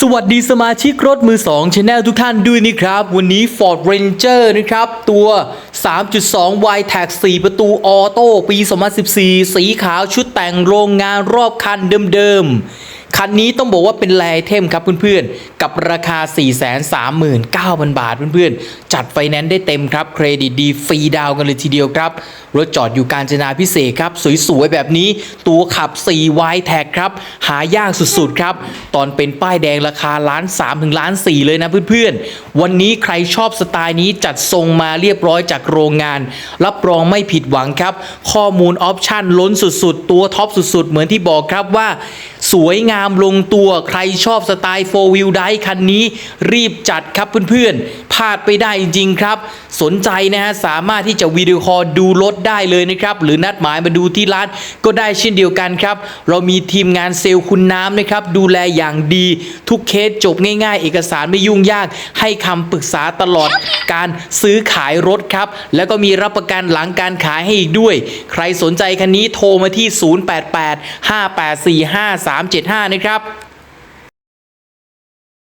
สวัสดีสมาชิกรถมือ2 Channel ทุกท่านด้วยนะครับ วันนี้ Ford Ranger นะครับ ตัว 3.2 y t a g 4 ประตูออโต้ปี 2014 สีขาวชุดแต่งโรงงานรอบคันเดิมๆ คันนี้ต้องบอกว่าเป็นแลไอเทมครับเพื่อนๆ กับราคา 439,000 บาทเพื่อนๆ จัดไฟแนนซ์ได้เต็มครับ เครดิตดีฟรีดาวกันเลยทีเดียวครับ รถจอดอยู่การจนาพิเศษครับ สวยๆ แบบนี้ตัวขับ4 y t a g ครับ หายากสุดๆ ครับ ตอนเป็นป้ายแดงราคาล้าน3ถึงล้าน4เลยนะเพื่อนๆ วันนี้ใครชอบสไตล์นี้จัดทรงมาเรียบร้อยจากโรงงาน รับรองไม่ผิดหวังครับ ข้อมูลออปชั่นล้นสุดๆ ตัวท็อปสุดๆ เหมือนที่บอกครับว่า สวยงามลงตัวใครชอบสไตล์ 4 wheel drive คันนี้รีบจัดครับเพื่อนๆพลาดไปได้จริงครับ สนใจนะฮะสามารถที่จะวิดีโอคอลดูรถได้เลยนะครับหรือนัดหมายมาดูที่ร้านก็ได้เช่นเดียวกันครับ เรามีทีมงานเซลล์คุณน้ำนะครับดูแลอย่างดี ทุกเคสจบง่าย ๆ เอกสารไม่ยุ่งยาก ให้คำปรึกษาตลอดการซื้อขายรถครับ แล้วก็มีรับประกันหลังการขายให้อีกด้วย ใครสนใจคันนี้โทรมาที่ 088 584 5375 นะครับ